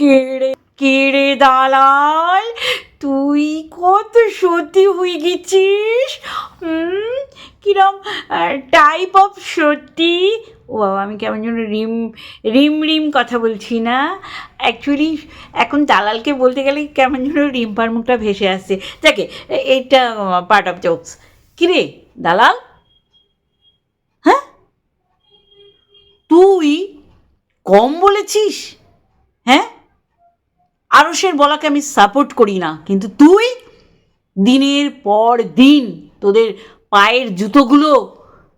কেড়ে কেড়ে দালাল, তুই কত সত্যি হয়ে গেছিস? কিরম টাইপ অফ সত্যি? ও বাবা, আমি কেমন যেন রিম রিম রিম কথা বলছি না? অ্যাকচুয়ালি এখন দালালকে বলতে গেলে কেমন যেন রিম্পার মুখটা ভেসে আসছে? এ- এইটা পার্ট অফ জোকস কিরে, দালাল? হ্যাঁ? তুই কম বলেছিস? হ্যাঁ? আরসের বলাকে আমি সাপোর্ট করি না, কিন্তু তুই দিনের পর দিন তোদের পায়ের জুতোগুলো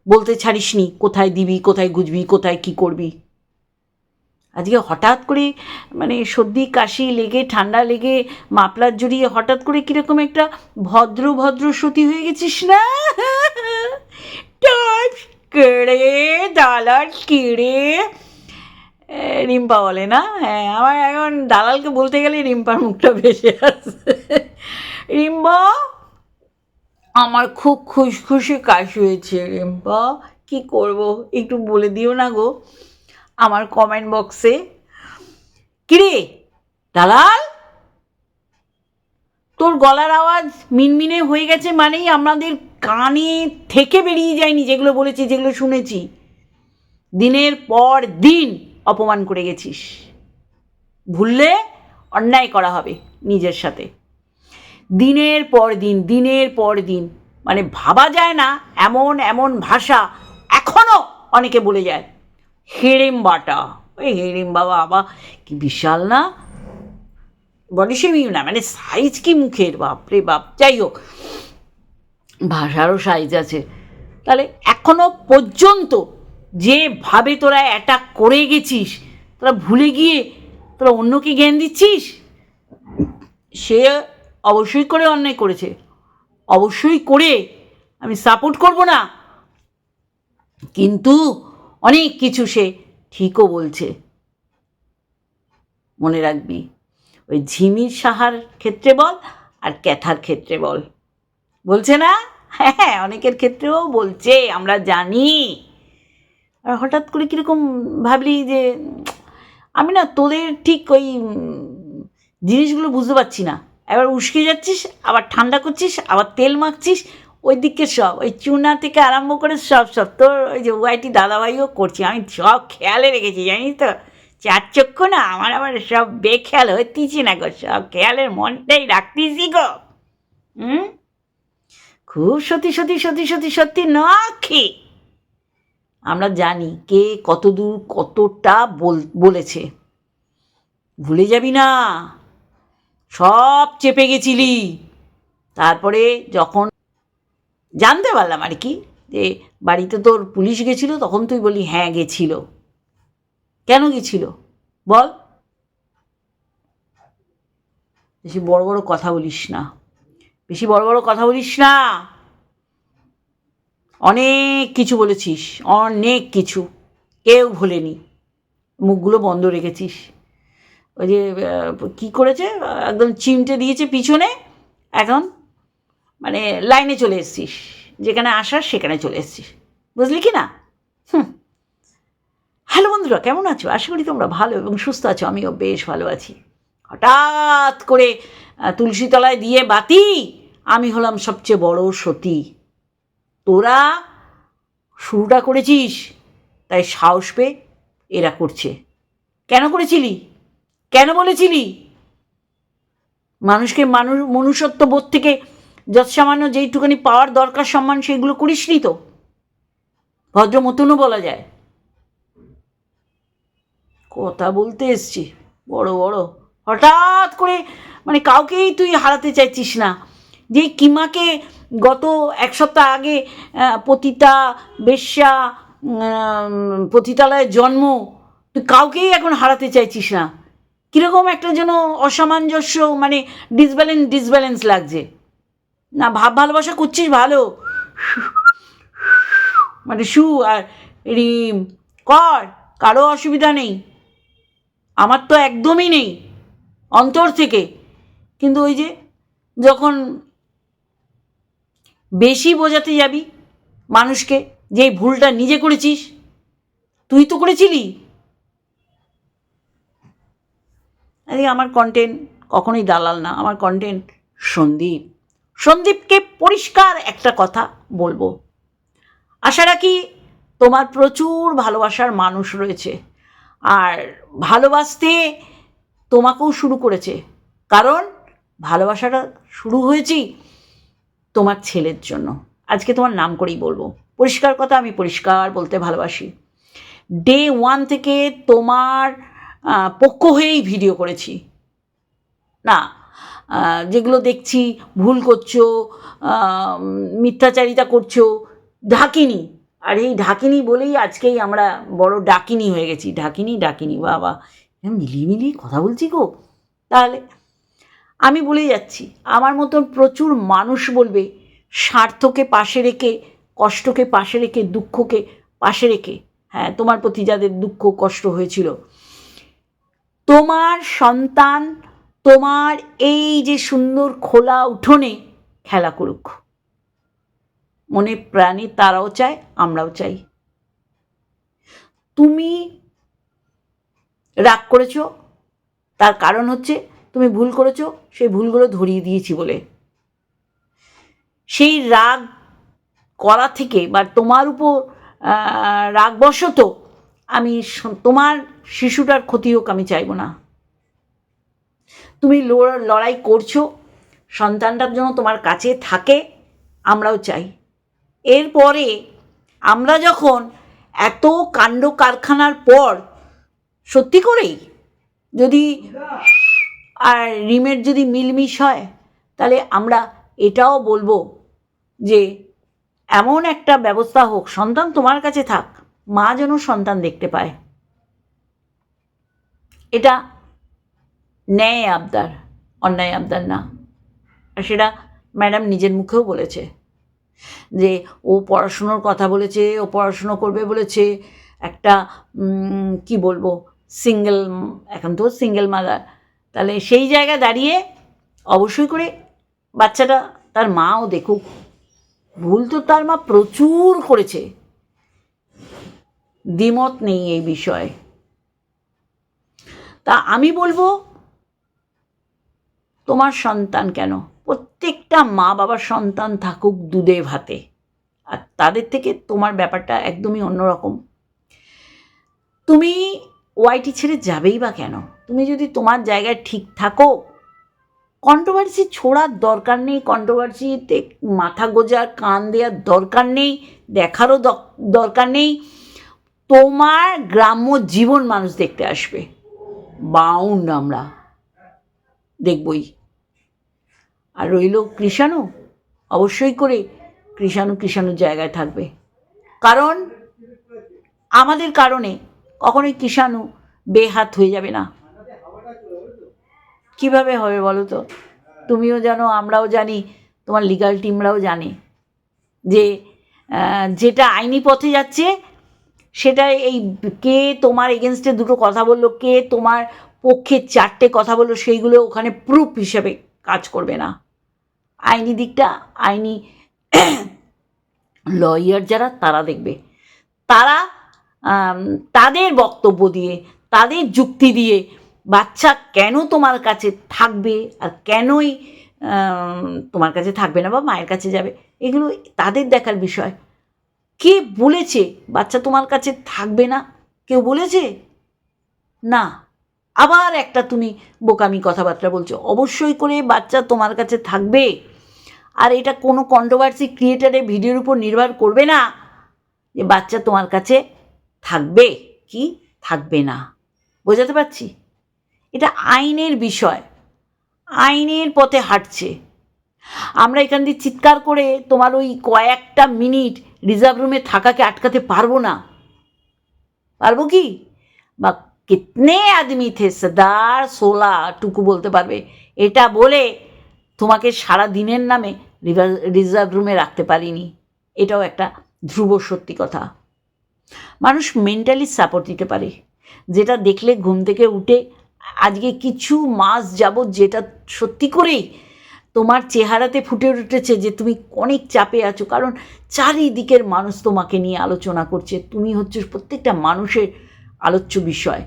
বলতে ছাড়িসনি কোথায় দিবি, কোথায় গুজবি, কোথায় কি করবি। আজকে হঠাৎ করে মানে সর্দি, কাশি লেগে, ঠান্ডা লেগে, মাপলার জড়িয়ে হঠাৎ করে কীরকম একটা ভদ্র ভদ্র সতী হয়ে গেছিস না? টাইপ কেড়ে, দালাল, কেড়ে রিম্পা বলে, না? হ্যাঁ আমার এখন দালালকে বলতে গেলে রিম্পার মুখটা ভেসে আসছে। রিম্পা? আমার খুব খুশখুশি কাশি হয়েছে রিম্পা। কি করব? একটু বলে দিও না গো, আমার কমেন্ট বক্সে কিরে? দালাল? তোর গলার আওয়াজ মিনমিনে হয়ে গেছে মানেই আমাদের কানে থেকে বেরিয়ে যায়নি যেগুলো বলেছি, যেগুলো শুনেছি। দিনের পর দিন। অপমান করে গেছিস। ভুললে অন্যায় করা হবে নিজের সাথে। দিনের পর দিন, দিনের পর দিন মানে ভাবা যায় না এমন এমন ভাষা এখনও অনেকে বলে যায় হেরেম বাটা। ওই হেরেম বাবা বাবা, কি বিশাল না? বডি শেমিং না মানে সাইজ কি মুখের, বাপরে বাপ। যাই হোক, ভাষারও সাইজ আছে। তাহলে এখনও পর্যন্ত যেভাবে তোরা অ্যাটাক করে গেছিস, তোরা ভুলে গিয়ে তোরা অন্যকে জ্ঞান দিচ্ছিস? সে অবশ্যই করে অন্যায় করেছে। অবশ্যই করে আমি সাপোর্ট করব না। কিন্তু অনেক কিছু সে ঠিকও বলছে। মনে রাখবি, ওই ঝিমির সাহার ক্ষেত্রে বল আর ক্যাথার ক্ষেত্রে বল। বলছে না? হ্যাঁ হ্যাঁ অনেকের ক্ষেত্রেও বলছে, আমরা জানি। আর হঠাৎ করে কীরকম ভাবলি যে আমি না তোদের ঠিক ওই জিনিসগুলো বুঝতে পারছি না এবার উস্কে যাচ্ছিস আবার ঠান্ডা করছিস আবার তেল মাখছিস ওই দিকে সব ওই চুনা থেকে আরম্ভ করে সব সব তোর ওই যে ওয়াইটি দাদাভাইও করছি আমি সব খেয়ালে রেখেছি জানিস তো চার চক্ষু না আমার আবার সব বেখেয়াল হতিছি না গো সব খেয়ালের মনটাই রাখতিছি গো হুম খুব সত্যি সত্যি সত্যি সত্যি সত্যি নখি আমরা জানি কে কতদূর কতটা বল, বলেছে। ভুলে যাবি না। সব চেপে গেছিলি। তারপরে যখন জানতে পারলাম আর কি, যে বাড়িতে তোর পুলিশ গেছিল, তখন তুই বলি হ্যাঁ গেছিল। কেন গেছিল? বল। বেশি বড় বড় কথা বলিস না। বেশি বড় বড় কথা বলিস না। অনেক কিছু বলেছিস, অনেক কিছু। কেউ ভোলেনি। মুখগুলো বন্ধ রেখেছিস। ওই যে কী করেছে? একদম চিমটে দিয়েছে পিছনে, এখন মানে লাইনে চলে এসছিস। যেখানে আসার সেখানে চলে এসছিস। বুঝলি কি না? হুম। হ্যালো বন্ধুরা, কেমন আছো? আশা করি তোমরা ভালো এবং সুস্থ আছো। আমিও বেশ ভালো আছি। হঠাৎ করে তুলসীতলায় দিয়ে বাতি। আমি হলাম সবচেয়ে বড় সতী। তোরা শুরুটা করেছিস, তাই সাহস পেয়ে এরা করছে। কেন করেছিলি? কেন বলেছিলি? মানুষকে মানুষ, মনুষ্যত্ব বোধ থেকে যৎসামান্য যেইটুখানি পাওয়ার দরকার, সম্মান সেগুলো করিসনি তো? ভদ্র মতনও বলা যায়। কথা বলতে এসছি, বড় বড়। হঠাৎ করে মানে কাউকেই তুই হারাতে চাইছিস না। যে কিমাকে গত এক সপ্তাহ আগে পতিতা, বেশ্যা পতিতালয়ের জন্ম, তুই কাউকেই এখন হারাতে চাইছিস না। কীরকম একটা যেন অসামঞ্জস্য মানে ডিসব্যালেন্স ডিসব্যালেন্স লাগছে। না, ভাব, ভালোবাসা করছিস ভালো। মানে সু আর রিম, কর, কারও অসুবিধা নেই। আমার তো একদমই নেই, অন্তর থেকে। কিন্তু ওই যে যখন বেশি বোঝাতে যাবি মানুষকে যে ভুলটা নিজে করেছিস। তুই তো করেছিলি। আজকে আমার কন্টেন্ট কখনোই দালাল না, আমার কন্টেন্ট সন্দীপ। সন্দীপকে পরিষ্কার একটা কথা বলব। আশা রাখি তোমার প্রচুর ভালোবাসার মানুষ রয়েছে। আর ভালোবাসতে তোমাকেও শুরু করেছে। কারণ ভালোবাসাটা শুরু হয়েছেই। তোমার ছেলের জন্য। আজকে তোমার নাম করেই বলব। পরিষ্কার কথা, আমি পরিষ্কার বলতে ভালোবাসি। ডে ওয়ান থেকে তোমার পক্ষ হয়েই ভিডিও করেছি। না যেগুলো দেখছি, ভুল করছ মিথ্যাচারিতা করছ, ঢাকিনি। আর এই ঢাকিনি বলেই আজকেই আমরা বড় ডাকিনি হয়ে গেছি। ঢাকিনি ডাকিনি বাবা। মিলিয়ে মিলিয়ে কথা বলছি গো। তাহলে আমি বলেই যাচ্ছি। আমার মতন প্রচুর মানুষ বলবে, স্বার্থকে পাশে রেখে, কষ্টকে পাশে রেখে, দুঃখকে পাশে রেখে। হ্যাঁ তোমার প্রতি যাদের দুঃখ, কষ্ট হয়েছিল। তোমার সন্তান, তোমার এই যে সুন্দর খোলা উঠোনে খেলা করুক। মনে প্রাণী তারাও চায়, আমরাও চাই। তুমি রাগ করেছ, তার কারণ হচ্ছে তুমি ভুল করেছ, সেই ভুলগুলো ধরিয়ে দিয়েছি বলে। সেই রাগ করা থেকে বা তোমার উপর রাগবশত আমি তোমার শিশুটার ক্ষতি হোক আমি চাইব না। তুমি লড়- লড়াই করছ, সন্তানটার জন্য তোমার কাছে থাকে, আমরাও চাই। এরপরে আমরা যখন এত কাণ্ড কারখানার পর, সত্যি করেই যদি আর রিমের যদি মিলমিশ হয়, তাহলে আমরা এটাও বলব যে এমন একটা ব্যবস্থা হোক, সন্তান তোমার কাছে থাক, মা যেন সন্তান দেখতে পায়। এটা ন্যায় আবদার, অন্যায় আবদার না। আর সেটা ম্যাডাম নিজের মুখেও বলেছে যে, ও পড়াশুনোর কথা বলেছে, ও পড়াশুনো করবে বলেছে, একটা কি বলব, সিঙ্গেল, এখন তো সিঙ্গেল মাদার। তাহলে সেই জায়গায় দাঁড়িয়ে অবশ্যই করে বাচ্চাটা তার মাও দেখুক। ভুল তো তার মা প্রচুর করেছে। দ্বিমত নেই এই বিষয়ে। তা আমি বলব, তোমার সন্তান কেন? প্রত্যেকটা মা বাবার সন্তান থাকুক দুধে ভাতে। আর তাদের থেকে তোমার ব্যাপারটা একদমই অন্যরকম। তুমি ওয়াইটি ছেড়ে যাবেই বা কেন? তুমি যদি তোমার জায়গায় ঠিক থাকো কন্ট্রোভার্সি ছোড়ার দরকার নেই কন্ট্রোভার্সিতে মাথা গোজার কান দেওয়ার দরকার নেই, দেখারও দরকার নেই, তোমার গ্রাম্য জীবন মানুষ দেখতে আসবে। বাউন্ড আমরা দেখবই। আর রইল কৃষাণু, অবশ্যই করে কৃষাণু কৃষাণুর জায়গায় থাকবে। কারণ, আমাদের কারণে কখনোই কৃষাণু বেহাত হয়ে যাবে না। কীভাবে হবে বলো তো? তুমিও জানো, আমরাও জানি, তোমার লিগাল টিমরাও জানে যে যেটা আইনি পথে যাচ্ছে সেটা এই কে তোমার এগেনস্টে দুটো কথা বলল, কে তোমার পক্ষে চারটে কথা বলল, সেইগুলো ওখানে প্রুফ হিসেবে কাজ করবে না। আইনি দিকটা, আইনি লয়ার যারা, তারা দেখবে। তারা তাদের বক্তব্য দিয়ে, তাদের যুক্তি দিয়ে বাচ্চা কেন তোমার কাছে থাকবে আর কেনই তোমার কাছে থাকবে না বা মায়ের কাছে যাবে? এগুলো তাদের দেখার বিষয়। কে বলেছে বাচ্চা তোমার কাছে থাকবে না? কেউ বলেছে? না। আবার একটা তুমি বোকামি কথাবার্তা বলছো। অবশ্যই করে বাচ্চা তোমার কাছে থাকবে। আর এটা কোনো কন্ট্রোভার্সি ক্রিয়েটারের ভিডিওর উপর নির্ভর করবে না যে বাচ্চা তোমার কাছে থাকবে কি? থাকবে না। বোঝাতে পারছি? এটা আইনের বিষয়। আইনের পথে হাঁটছে। আমরা এখান দিয়ে চিৎকার করে তোমার ওই কয়েকটা মিনিট রিজার্ভ রুমে থাকাকে আটকাতে পারব না। পারব কি? বা কিতনে আদমি থে? সদার সোলা, টুকু বলতে পারবে। এটা বলে তোমাকে সারা দিনের নামে রিজার্ভ রুমে রাখতে পারিনি। এটাও একটা ধ্রুব সত্যি কথা। মানুষ মেন্টালি সাপোর্ট দিতে পারে। যেটা দেখলে ঘুম থেকে উঠে আজকে কিছু মাস যাবৎ যেটা সত্যি করেই তোমার চেহারাতে ফুটে উঠেছে যে তুমি অনেক চাপে আছো, কারণ চারিদিকের মানুষ তোমাকে নিয়ে আলোচনা করছে। তুমি হচ্ছে প্রত্যেকটা মানুষের আলোচ্য বিষয়।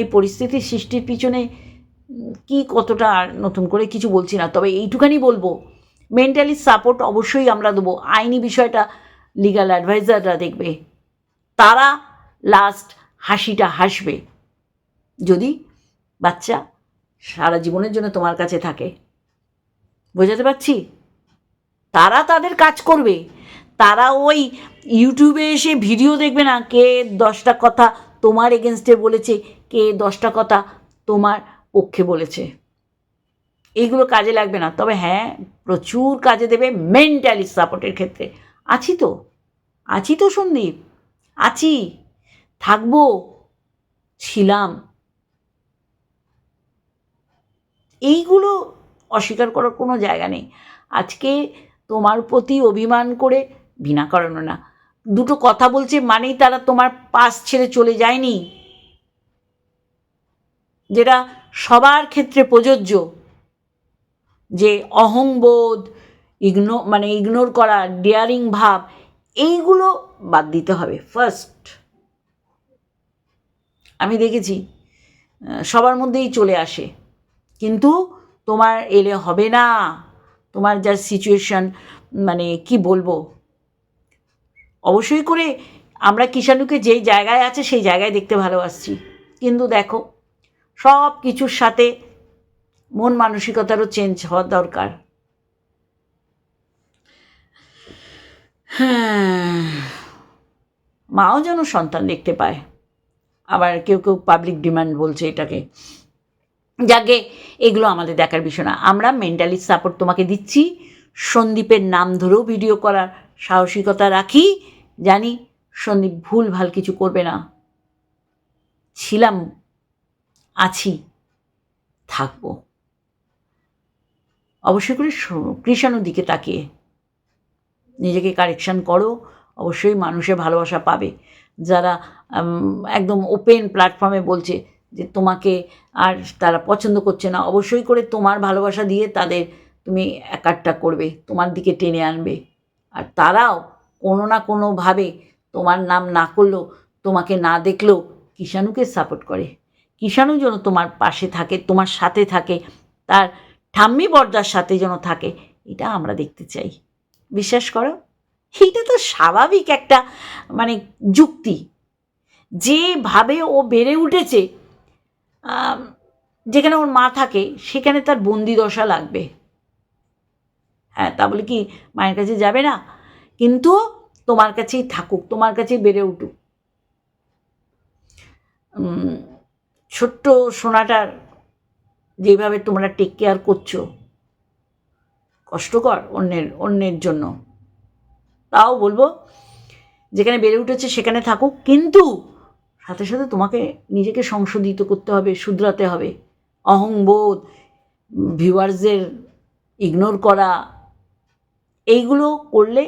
এই পরিস্থিতির সৃষ্টির পিছনে কি কতটা আর নতুন করে কিছু বলছি না, তবে এইটুখানি বলব, মেন্টালি সাপোর্ট অবশ্যই আমরা দেবো। আইনি বিষয়টা লিগ্যাল অ্যাডভাইজাররা দেখবে। তারা লাস্ট হাসিটা হাসবে। যদি বাচ্চা সারা জীবনের জন্য তোমার কাছে থাকে, বোঝাতে পারছি? তারা তাদের কাজ করবে। তারা ওই ইউটিউবে এসে ভিডিও দেখবে না কে দশটা কথা তোমার এগেনস্টে বলেছে, কে দশটা কথা তোমার পক্ষে বলেছে। এইগুলো কাজে লাগবে না। তবে হ্যাঁ প্রচুর কাজে দেবে মেন্টালি সাপোর্টের ক্ষেত্রে। আছি তো। আছি তো সন্দীপ। আছি। থাকব। ছিলাম। এইগুলো অস্বীকার করার কোনো জায়গা নেই। আজকে তোমার প্রতি অভিমান করে, বিনা কারণে না, দুটো কথা বলছে মানেই তারা তোমার পাশ ছেড়ে চলে যায়নি। যেটা সবার ক্ষেত্রে প্রযোজ্য, যে অহংবোধ, ইগনো মানে ইগনোর করা ডেয়ারিং ভাব, এইগুলো বাদ দিতে হবে ফার্স্ট আমি দেখেছি সবার মধ্যেই চলে আসে। কিন্তু তোমার এলে হবে না। তোমার যা সিচুয়েশন মানে কি বলব? অবশ্যই করে আমরা কিষাণুকে যেই জায়গায় আছে সেই জায়গায় দেখতে ভালোবাসছি। কিন্তু দেখো সব কিছুর সাথে মন মানসিকতারও চেঞ্জ হওয়ার দরকার। হ্যাঁ মাও যেন সন্তান দেখতে পায়। আবার কেউ কেউ পাবলিক ডিমান্ড বলছে এটাকে। যাকে এগুলো আমাদের দেখার বিষয় না। আমরা মেন্টালি সাপোর্ট তোমাকে দিচ্ছি। সন্দীপের নাম ধরেও ভিডিও করার সাহসিকতা রাখি। জানি সন্দীপ ভুল ভালো কিছু করবে না। ছিলাম, আছি, থাকব। অবশ্যই করে কৃষাণুর দিকে তাকিয়ে। নিজেকে কারেকশান করো, অবশ্যই মানুষের ভালোবাসা পাবে। যারা একদম ওপেন প্ল্যাটফর্মে বলছে যে তোমাকে আর তারা পছন্দ করছে না, অবশ্যই করে তোমার ভালোবাসা দিয়ে তাদের তুমি একাট্টা করবে, তোমার দিকে টেনে আনবে। আর তারাও কোনো না কোনোভাবে তোমার নাম না করলেও, তোমাকে না দেখলেও কিষাণুকে সাপোর্ট করে। কিষাণু যেন তোমার পাশে থাকে, তোমার সাথে থাকে, তার ঠাম্মি বর্দার সাথে যেন থাকে, এটা আমরা দেখতে চাই। বিশ্বাস করো? এইটা তো স্বাভাবিক একটা মানে যুক্তি। যেভাবে ও বেড়ে উঠেছে যেখানে ওর মা থাকে, সেখানে তার বন্দি দশা লাগবে। হ্যাঁ তা বলে কি, মায়ের কাছে যাবে না? কিন্তু তোমার কাছেই থাকুক, তোমার কাছেই বেড়ে উঠুক। ছোট্ট সোনাটার যেভাবে তোমরা টেক কেয়ার করছ, কষ্টকর অন্যের অন্যের জন্য। তাও বলব, যেখানে বেড়ে উঠেছে সেখানে থাকুক, কিন্তু সাথে সাথে তোমাকে নিজেকে সংশোধিত করতে হবে, শুধরাতে হবে। অহংবোধ, ভিউয়ার্সদের ইগনোর করা, এইগুলো করলে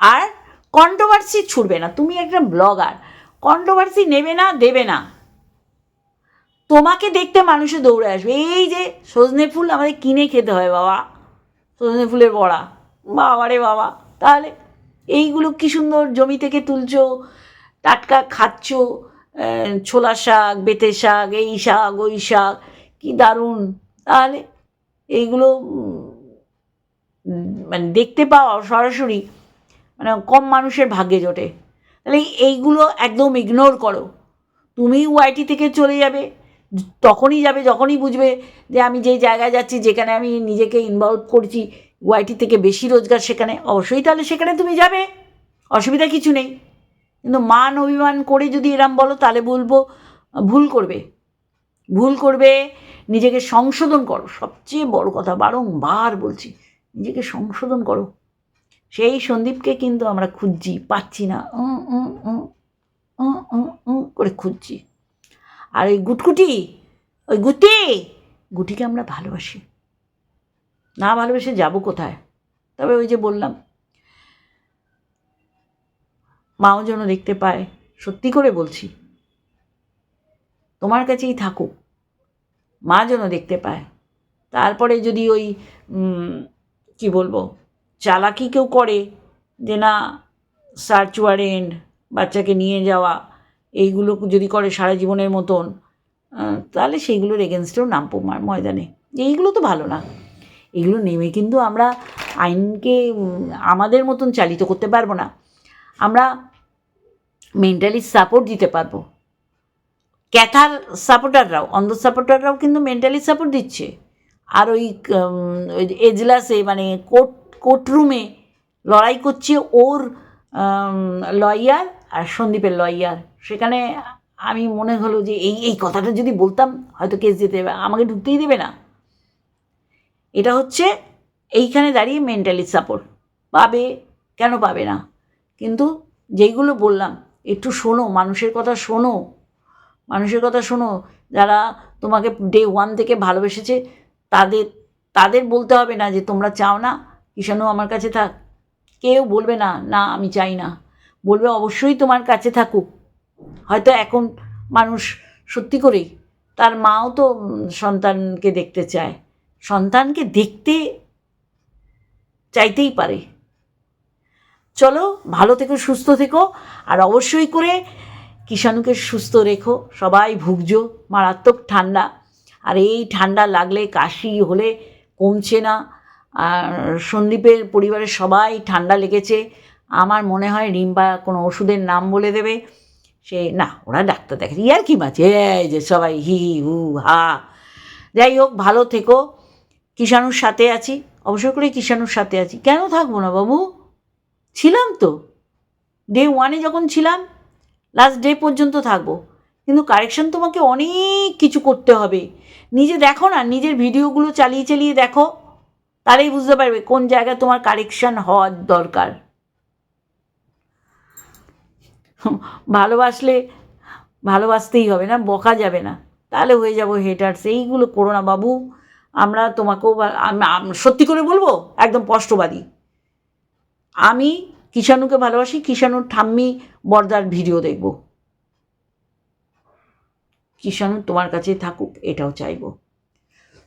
আর কন্ট্রোভার্সি ছুটবে না। তুমি একটা ব্লগার কন্ট্রোভার্সি নেবে না, দেবে না। তোমাকে দেখতে মানুষে দৌড়ে আসবে। এই যে সজনে ফুল আমাদের কিনে খেতে হয় বাবা, সজনে ফুলের বড়া। বাবা রে বাবা, তাহলে এইগুলো কি সুন্দর জমি থেকে তুলছো টাটকা খাচ্ছ ছোলা শাক, বেতে শাক, এই শাক, ওই শাক, কী দারুণ। তাহলে এইগুলো মানে দেখতে পাওয়া সরাসরি মানে কম মানুষের ভাগ্যে জোটে। তাহলে এইগুলো একদম ইগনোর করো। তুমি ওয়াইটি থেকে চলে যাবে, তখনই যাবে, যখনই বুঝবে যে আমি যেই জায়গায় যাচ্ছি, যেখানে আমি নিজেকে ইনভলভ করছি ওয়াইটি থেকে বেশি রোজগার সেখানে, অবশ্যই তাহলে সেখানে তুমি যাবে। অসুবিধা কিছু নেই। কিন্তু মান অভিমান করে যদি এরম বলো, তাহলে বলব, ভুল করবে। ভুল করবে, নিজেকে সংশোধন করো। সবচেয়ে বড় কথা, বারংবার বলছি, নিজেকে সংশোধন করো। সেই সন্দীপকে কিন্তু আমরা খুঁজছি, পাচ্ছি না। করে খুঁজছি। আর ওই গুটকুটি ওই গুটি, গুটিকে আমরা ভালোবাসি। না ভালোবেসে যাব কোথায়? তবে ওই যে বললাম মাও যেন দেখতে পায়, সত্যি করে বলছি। তোমার কাছেই থাকুক, মা যেন দেখতে পায়। তারপরে যদি ওই কি বলব, চালাকি কেউ করে যে না সার্চ ওয়ারেন্ট বাচ্চাকে নিয়ে যাওয়া, এইগুলো যদি করে সারা জীবনের মতন তাহলে সেইগুলোর এগেনস্টেও নামবো ময়দানে। এইগুলো তো ভালো না। এগুলো নেমে কিন্তু আমরা আইনকে আমাদের মতন চালিত করতে পারব না। আমরা মেন্টালি সাপোর্ট দিতে পারব। ক্যাথার সাপোর্টাররাও অন্ধ সাপোর্টাররাও কিন্তু মেন্টালি সাপোর্ট দিচ্ছে। আর ওই এজলাসে মানে কোর্ট, কোর্টরুমে লড়াই করছে ওর লয়ার আর সন্দীপের লয়ার সেখানে আমি মনে হলো যে এই এই কথাটা যদি বলতাম, হয়তো কেস যেতে আমাকে ঢুকতেই দেবে না। এটা হচ্ছে, এইখানে দাঁড়িয়ে মেন্টালি সাপোর্ট পাবে, কেন পাবে না? কিন্তু যেইগুলো বললাম, একটু শোনো, মানুষের কথা শোনো। মানুষের কথা শোনো, যারা তোমাকে ডে ওয়ান থেকে ভালোবেসেছে, তাদের তাদের বলতে হবে না যে তোমরা চাও না কিষাণু আমার কাছে থাক। কেউ বলবে না না, আমি চাই না। বলবে অবশ্যই তোমার কাছে থাকুক। হয়তো এখন মানুষ সত্যি করেই, তার মাও তো সন্তানকে দেখতে চায়। সন্তানকে দেখতে চাইতেই পারে। চলো, ভালো থেকো, সুস্থ থেকো, আর অবশ্যই করে কিষাণুকে সুস্থ রেখো। সবাই ভুগছো, মারাত্মক ঠান্ডা। আর এই ঠান্ডা লাগলে কাশি হলে কমছে না। আর সন্দীপের পরিবারের সবাই ঠান্ডা লেগেছে। আমার মনে হয় রিম্পা কোনো ওষুধের নাম বলে দেবে। সে, না, ওরা ডাক্তার দেখে ইয়ার কি মাছে? এই যে সবাই হি হি, হু যাই হোক, ভালো থেকো। কিষাণুর সাথে আছি। অবসর করে কিষাণুর সাথে আছি। কেন থাকব না বাবু? ছিলাম তো। ডে ওয়ানে যখন ছিলাম লাস্ট ডে পর্যন্ত থাকব। কিন্তু কারেকশন তোমাকে অনেক কিছু করতে হবে। নিজে দেখো না, নিজের ভিডিওগুলো চালিয়ে চালিয়ে দেখো, তাহলেই বুঝতে পারবে কোন জায়গায় তোমার কারেকশন হওয়ার দরকার। ভালোবাসলে ভালোবাসতেই হবে না, বকা যাবে না। তাহলে হয়ে যাব হেটার্স এইগুলো করো না বাবু। আমরা তোমাকেও সত্যি করে বলব? একদম স্পষ্টবাদী। আমি কিষাণুকে ভালোবাসি, কিষাণুর ঠাম্মি বর্দার ভিডিও দেখব। কিষাণু তোমার কাছে থাকুক, এটাও চাইব।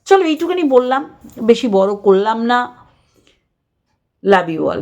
চলো, এইটুখানি বললাম, বেশি বড় করলাম না। Love you all